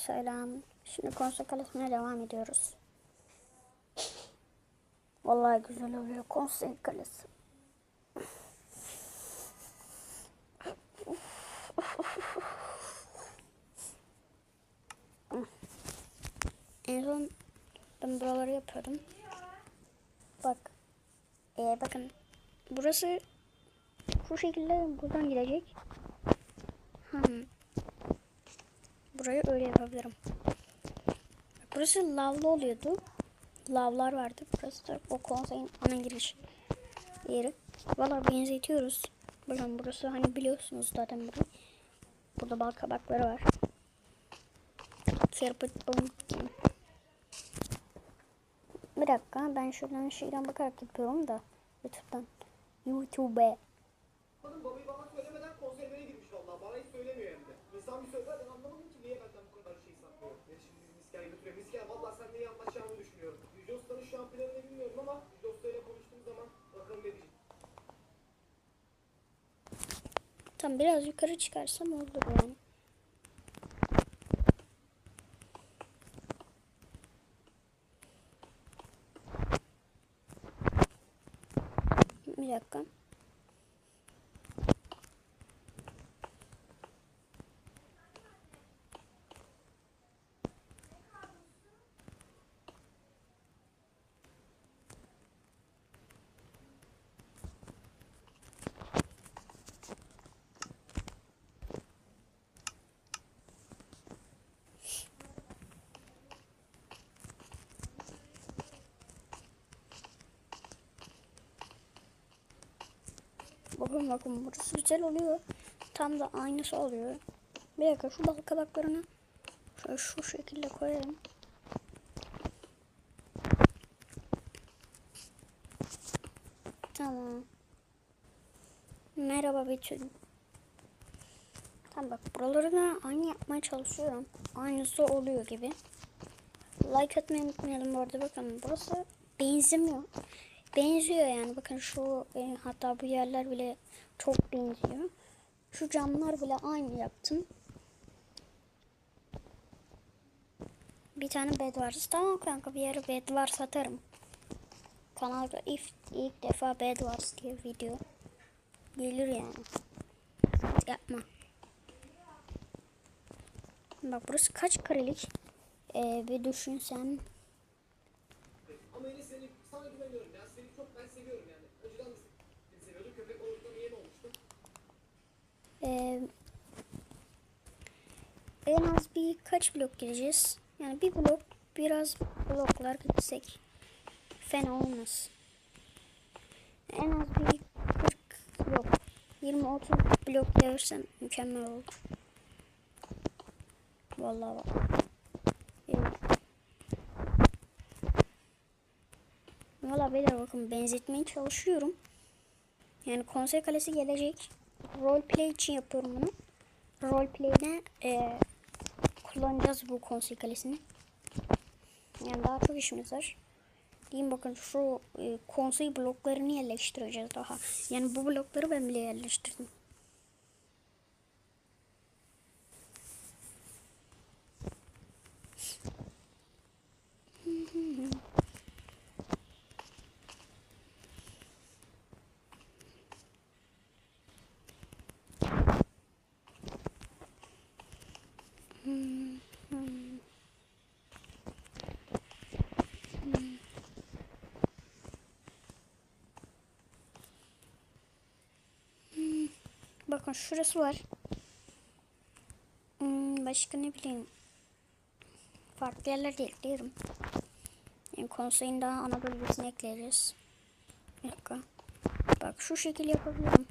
selam. Şimdi konsol kalesine devam ediyoruz. Vallahi güzel oluyor konsol kalesi. En son ben buraları yapıyordum. Bak. Ee, bakın. Burası şu şekilde buradan gidecek. Hmm. Burayı öyle yapabilirim. Burası lavlı oluyordu. Lavlar vardı. Burası da o konseyin ana giriş yeri. Valla benzetiyoruz. Bakın burası hani biliyorsunuz zaten burayı. Burada bal kabakları var. Pumpkin. Bir dakika ben şuradan şeyden bakarak yapıyorum da YouTube'dan. YouTube'e. Hanım babayı bana söylemeden konservere girmiş vallahi. Bana hiç söylemiyor hem de. İnsan bir söyler ben anlamadım ki niye benden bu Usta'nın şu an planını bilmiyorum ama Usta ile konuştuğum zaman bakalım ne diyecek. Tam biraz yukarı çıkarsam olur yani. Bir dakika. Bakın bakın burası güzel oluyor. Tam da aynısı oluyor. Bir dakika şu bal kabaklarını şöyle şu şekilde koyalım. Tamam. Merhaba Betül. Tamam bak buraları da aynı yapmaya çalışıyorum. Aynısı oluyor gibi. Like atmayı unutmayalım bu arada bakın burası benzemiyor. Benziyor yani bakın şu e, hatta bu yerler bile çok benziyor. Şu camlar bile aynı yaptım. Bir tane bed var. Tamam kanka bir yere bed var satarım. Kanalda ilk, ilk defa bed var diye video gelir yani. Yapma. Bak burası kaç karelik? Ee, bir düşünsem. Ama yine seni sana güveniyorum. Yani seni çok ben seviyorum yani. Önceden de seni seviyordum. Köpek olurken yeni olmuştum. Ee, en az bir kaç blok gideceğiz? Yani bir blok biraz bloklar gitsek fena olmaz. En az bir 40 blok 20-30 blok gelirsem mükemmel olur. Vallahi bak. Valla beyler bakın benzetmeye çalışıyorum. Yani konser kalesi gelecek. Roleplay için yapıyorum bunu. Roleplay'de e, kullanacağız bu konser kalesini. Yani daha çok işimiz var. Diyeyim bakın şu e, konsey bloklarını yerleştireceğiz daha. Yani bu blokları ben bile yerleştirdim. Bakın şurası var. Hmm, başka ne bileyim. Farklı yerler de ekleyelim. Yani konseyin daha ana bölgesini ekleyeceğiz. Bir dakika. Bak şu şekil yapabilirim.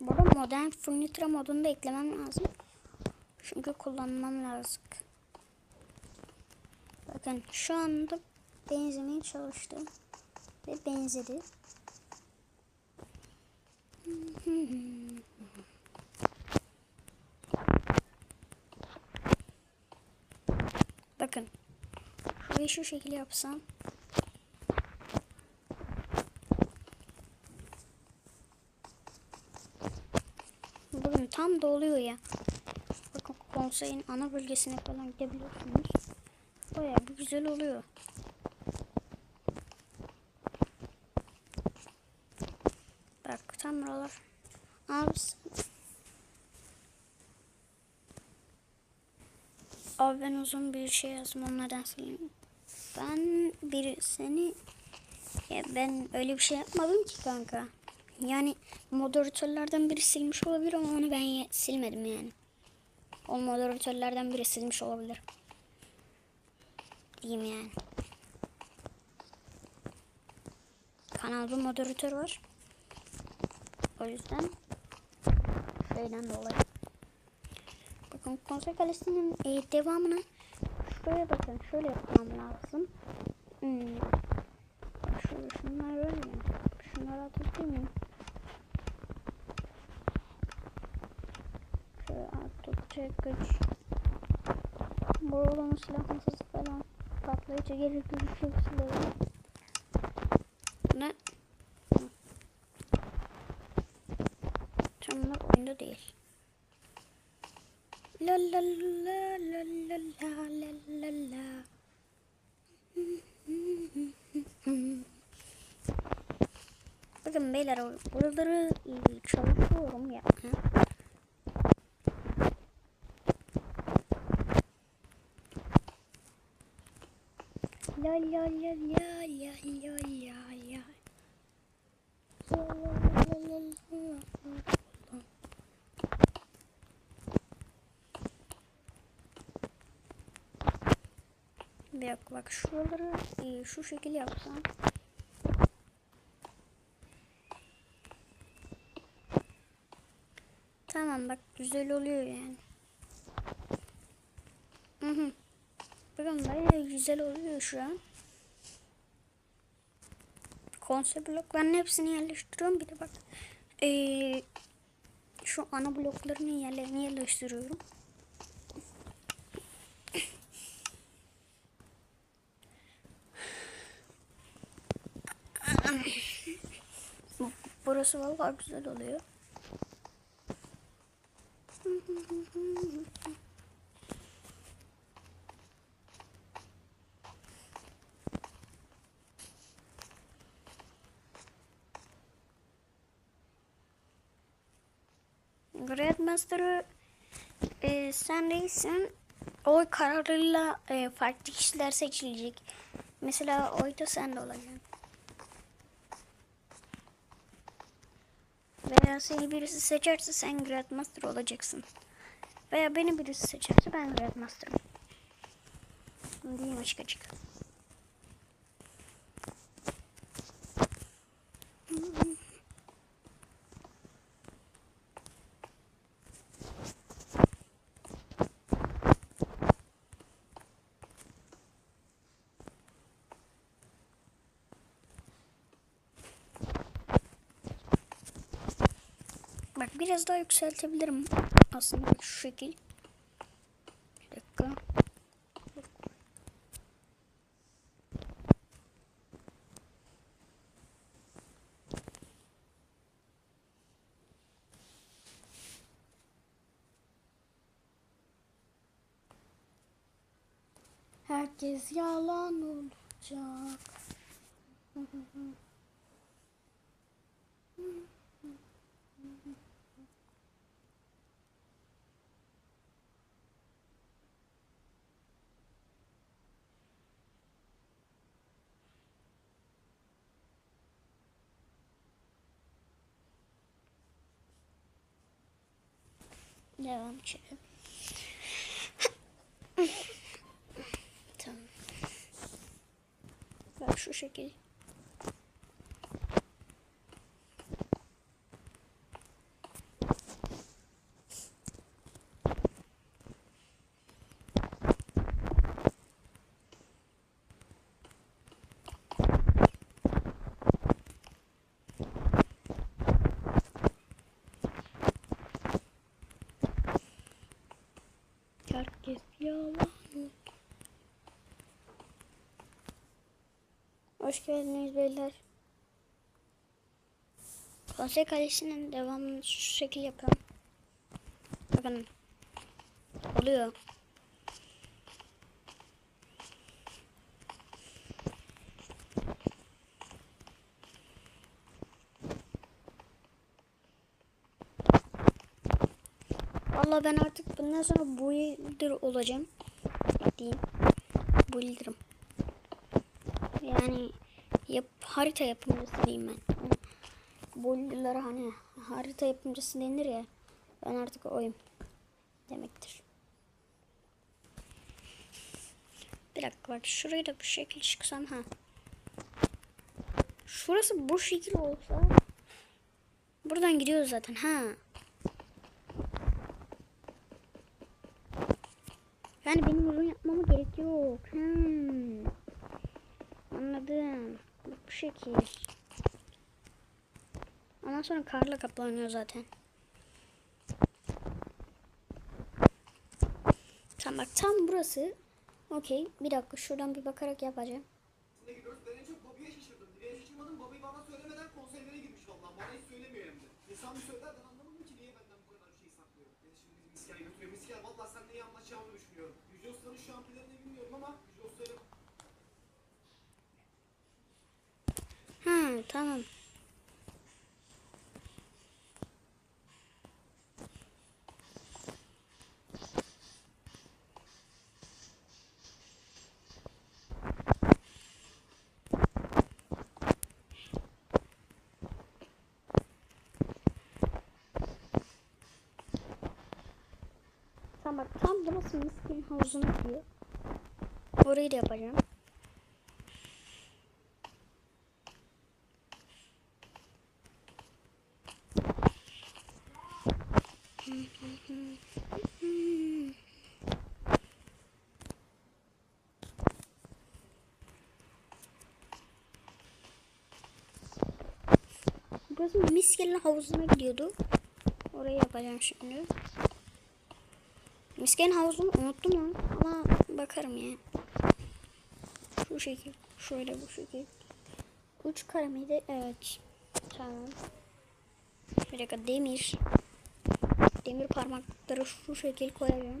Bu arada modern furniture modunu da eklemem lazım. Çünkü kullanmam lazım. Bakın şu anda benzemeye çalıştım. Ve benzedi. Bakın. Şurayı şu şekilde yapsam. Tam doluyor ya. Bakın konseyin ana bölgesine falan gidebiliyorsunuz. Baya bir güzel oluyor. Bak tam buralar. Abi Abi ben uzun bir şey yazdım onlardan sileyim. Ben bir seni ya ben öyle bir şey yapmadım ki kanka. Yani moderatörlerden biri silmiş olabilir ama onu ben silmedim yani. O moderatörlerden biri silmiş olabilir. Diyeyim yani. Kanalda moderatör var. O yüzden şeyden dolayı. Bakın konser kalesinin e, devamını şuraya bakın şöyle yapmam lazım. Hmm. Şöyle şunlar var ya. Şunları atabilir miyim? Güç. Borolama silah masası falan. Patlayıcı gelir gözüküyor silahı. Ne? Tam oyunda değil. La la la la la la la la la. Bakın beyler buraları e, çalışıyorum ya ya ya ya ya ya ya ya. Bir dakika bak şuraları e, şu şekil yapsam. Tamam bak güzel oluyor yani. Hı hı. Bakın bayağı güzel oluyor şu an. Konsept blokların hepsini yerleştiriyorum. Bir de bak ee, şu ana bloklarının yerlerini yerleştiriyorum. Burası vallahi güzel oluyor. Grandmaster'ı e, sen değilsin. Oy kararıyla e, farklı kişiler seçilecek. Mesela oyda sen de olacaksın. Veya seni birisi seçerse sen Grandmaster olacaksın. Veya beni birisi seçerse ben Grandmaster'ım. Diyeyim açık açık. Bak biraz daha yükseltebilirim. Aslında şu şekil. Bir dakika. Herkes yalan olacak. Devam çekelim. tamam. Ben şu şekilde. Hoş geldiniz beyler. Konsey kalesinin devamını şu şekil yapıyorum. Bakın. Oluyor. Vallahi ben artık bundan sonra builder olacağım. Diyeyim. Builder'ım. Yani yap, harita yapımcısı diyeyim ben. Builder'lara hani harita yapımcısı denir ya. Ben artık oyum. Demektir. Bir dakika bak şurayı da bu şekil çıksam ha. Şurası bu şekil olsa buradan gidiyoruz zaten ha. Yani benim uzun yapmama gerek yok. Hmm. Anladım. Bu şekil. Ondan sonra karla kaplanıyor zaten. Tamam bak tam burası. Okey. Bir dakika şuradan bir bakarak yapacağım. Ne gidiyoruz? Ben en çok Bobby'ye şaşırdım. Direğe şaşırmadım. Bobby bana söylemeden konserlere girmiş vallahi. Bana hiç söylemiyor hem de. İnsan bir söyler ben anlamadım ki niye benden bu kadar şey saklıyor. Beni şimdi Misker'e götürüyor. Misker valla seninle iyi anlaşacağımı düşünüyorum. Yüce Usta'nın şu an planını bilmiyorum ama Yüce Usta'yla Ha tamam. Tamam bak tam burası miskin havuzuna gidiyor. Orayı da yapacağım. Burası miskelin havuzuna gidiyordu. Orayı yapacağım şimdi. Miskelin havuzunu unuttum onu ama bakarım ya. Şu şekil. Şöyle bu şekil. Uç kare miydi? Evet. Tamam. Bir dakika demir. Demir parmakları şu şekil koyacağım.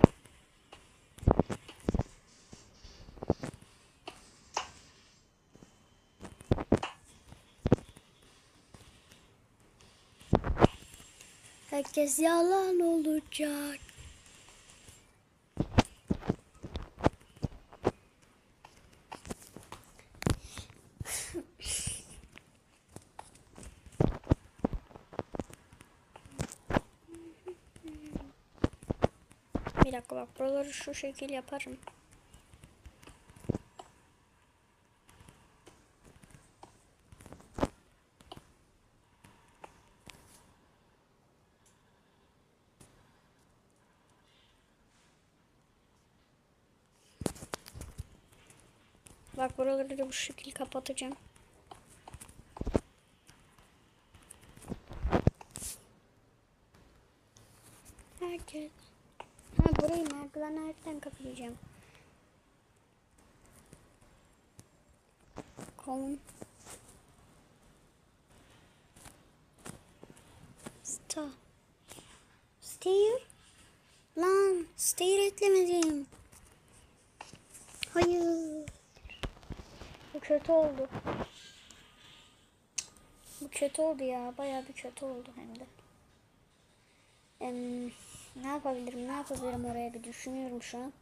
Herkes yalan olacak. Bir dakika bak buraları şu şekil yaparım. Bak buraları da bu şekil kapatacağım. Herkes. Ha burayı merdivenlerden kapatacağım. Kom. Sta. Stair. Lan stair eklemedim. Hayır. Kötü oldu. Bu kötü oldu ya. Bayağı bir kötü oldu hem de. Em, ne yapabilirim? Ne yapabilirim oraya bir düşünüyorum şu an.